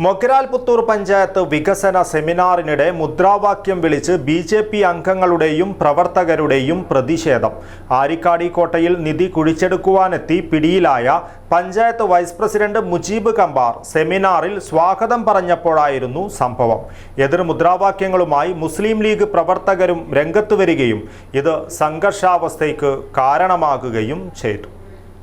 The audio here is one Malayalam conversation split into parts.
മൊഗ്രാൽ പുത്തൂർ പഞ്ചായത്ത് വികസന സെമിനാറിനിടെ മുദ്രാവാക്യം വിളിച്ച് ബി ജെ പി അംഗങ്ങളുടെയും പ്രവർത്തകരുടെയും പ്രതിഷേധം. ആരിക്കാടി കോട്ടയിൽ നിധി കുഴിച്ചെടുക്കുവാനെത്തി പിടിയിലായ പഞ്ചായത്ത് വൈസ് പ്രസിഡന്റ് മുജീബ് കമ്പാർ സെമിനാറിൽ സ്വാഗതം പറഞ്ഞപ്പോഴായിരുന്നു സംഭവം. എതിർ മുദ്രാവാക്യങ്ങളുമായി മുസ്ലിം ലീഗ് പ്രവർത്തകരും രംഗത്തു വരികയും ഇത് സംഘർഷാവസ്ഥയ്ക്ക് കാരണമാകുകയും ചെയ്തു.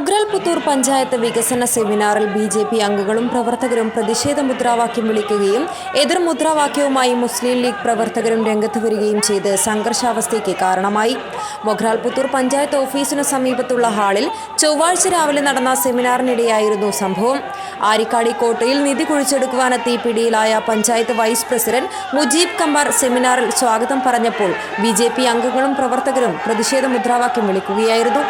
Mogral Puthur panchayat വികസന സെമിനാറിൽ ബി ജെ പി അംഗങ്ങളും പ്രവർത്തകരും പ്രതിഷേധ മുദ്രാവാക്യം വിളിക്കുകയും എതിർ മുദ്രാവാക്യവുമായി മുസ്ലിം ലീഗ് പ്രവർത്തകരും രംഗത്ത് വരികയും ചെയ്ത് സംഘർഷാവസ്ഥയ്ക്ക് കാരണമായി. മൊഗ്രാൽ പുത്തൂർ പഞ്ചായത്ത് ഓഫീസിനു സമീപത്തുള്ള ഹാളിൽ ചൊവ്വാഴ്ച രാവിലെ നടന്ന സെമിനാറിനിടെയായിരുന്നു സംഭവം. ആരിക്കാടി കോട്ടയിൽ നിധി കുഴിച്ചെടുക്കുവാനെത്തി പിടിയിലായ പഞ്ചായത്ത് വൈസ് പ്രസിഡന്റ് മുജീബ് കമ്പാർ സെമിനാറിൽ സ്വാഗതം പറഞ്ഞപ്പോൾ ബി അംഗങ്ങളും പ്രവർത്തകരും പ്രതിഷേധ മുദ്രാവാക്യം വിളിക്കുകയായിരുന്നു.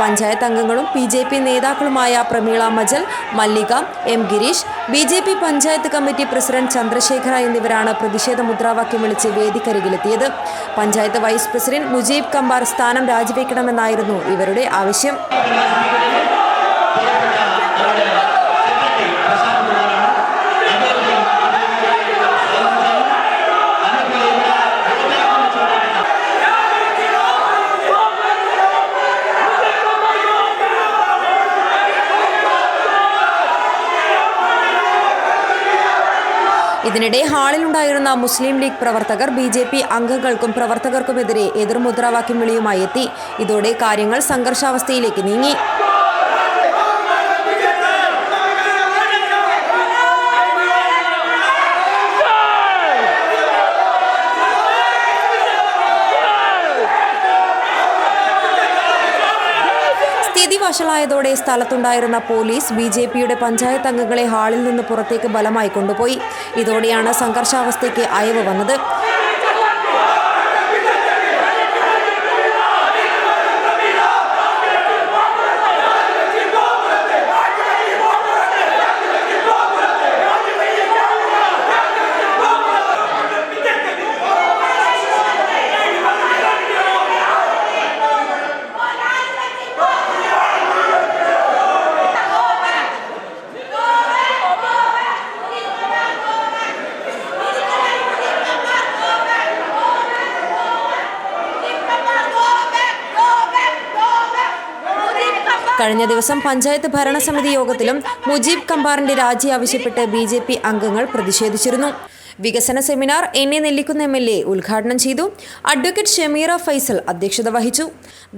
പഞ്ചായത്ത് അംഗങ്ങളും B J P നേതാക്കളുമായ Prameela Majal Mallika M Girish B J P panchayat committee president Chandrashekara എന്നിവരാണ് പ്രതിഷേധ മുദ്രാവാക്യം വിളിച്ച് വേദിക്കരികിലെത്തിയത്. പഞ്ചായത്ത് വൈസ് പ്രസിഡന്റ് മുജീബ് കമ്പാർ സ്ഥാനം രാജിവെക്കണമെന്നായിരുന്നു ഇവരുടെ ആവശ്യം. ഇതിനിടെ ഹാളിലുണ്ടായിരുന്ന മുസ്ലിം ലീഗ് പ്രവർത്തകർ ബി ജെ പി അംഗങ്ങൾക്കും പ്രവർത്തകർക്കുമെതിരെ എതിർമുദ്രാവാക്യം വിളിയുമായി എത്തി. ഇതോടെ കാര്യങ്ങൾ സംഘർഷാവസ്ഥയിലേക്ക് നീങ്ങി. വഷളായതോടെ സ്ഥലത്തുണ്ടായിരുന്ന പോലീസ് ബി ജെ പിയുടെ പഞ്ചായത്ത് അംഗങ്ങളെ ഹാളിൽ നിന്ന് പുറത്തേക്ക് ബലമായി കൊണ്ടുപോയി. ഇതോടെയാണ് സംഘർഷാവസ്ഥയ്ക്ക് അയവ് വന്നത്. കഴിഞ്ഞ ദിവസം പഞ്ചായത്ത് ഭരണസമിതി യോഗത്തിലും മുജീബ് കമ്പാറിന്റെ രാജി ആവശ്യപ്പെട്ട് ബി അംഗങ്ങൾ പ്രതിഷേധിച്ചിരുന്നു. വികസന seminar N A Nellikunnu M L A ഉദ്ഘാടനം ചെയ്തു. അഡ്വക്കേറ്റ് ഷമീറ ഫൈസൽ അധ്യക്ഷത വഹിച്ചു.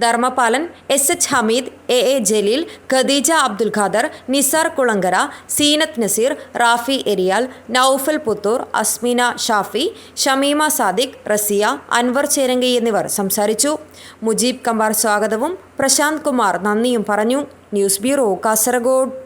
Dharmapalan S H Hameed A A Jaleel Khadeeja Abdul Khader Nisar Kulangara Seenath Naseer Rafi Eriyal Noufal Puthur Asmina Shafi Shameema Sadiq Rasiya Anwar Cherangai എന്നിവർ സംസാരിച്ചു. മുജീബ് കമ്പാർ സ്വാഗതവും. പ്രശാന്ത് കുമാർ നന്ദിയും പറഞ്ഞു. News bureau Kasaragod.